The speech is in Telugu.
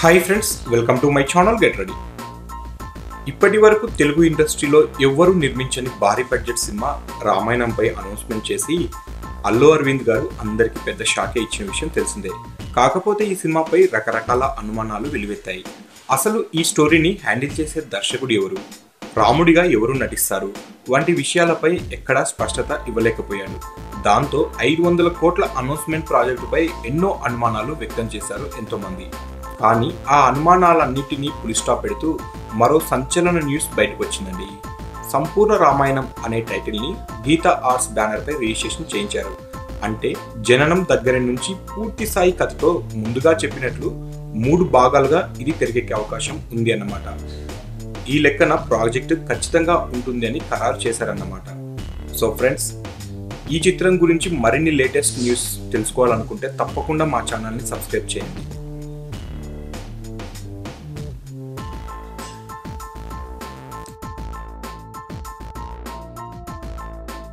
Hi friends welcome to my channel get ready ఇప్పటి వరకు తెలుగు ఇండస్ట్రీలో ఎవ్వరూ నిర్మించని భారీ బడ్జెట్ సినిమా రామాయణంపై అనౌన్స్మెంట్ చేసి అల్లు అరవింద్ గారు అందరికీ పెద్ద షాకే ఇచ్చిన విషయం తెలిసిందే. కాకపోతే ఈ సినిమాపై రకరకాల అనుమానాలు వెలువెత్తాయి. అసలు ఈ స్టోరీని హ్యాండిల్ చేసే దర్శకుడు ఎవరు? రాముడిగా ఎవరు నటిస్తారు? వంటి విషయాలపై ఎక్కడా స్పష్టత ఇవ్వలేకపోయాడు. దాంతో ఐదు వందల కోట్ల అనౌన్స్మెంట్ ప్రాజెక్టుపై ఎన్నో అనుమానాలు వ్యక్తం చేశారు ఎంతోమంది. కానీ ఆ అనుమానాలన్నింటినీ పులిస్టాప్ పెడుతూ మరో సంచలన న్యూస్ బయటకు వచ్చిందండి సంపూర్ణ రామాయణం అనే టైటిల్ని గీతా ఆర్ట్స్ బ్యానర్పై రిజిస్ట్రేషన్ చేయించారు. అంటే జననం దగ్గర నుంచి పూర్తి స్థాయి కథతో ముందుగా చెప్పినట్లు మూడు భాగాలుగా ఇది తెరకెక్కే అవకాశం ఉంది అన్నమాట. ఈ లెక్కన ప్రాజెక్ట్ ఖచ్చితంగా ఉంటుంది అని ఖరారు చేశారన్నమాట. సో ఫ్రెండ్స్ ఈ చిత్రం గురించి మరిన్ని లేటెస్ట్ న్యూస్ తెలుసుకోవాలనుకుంటే తప్పకుండా మా ఛానల్ని సబ్స్క్రైబ్ చేయండి.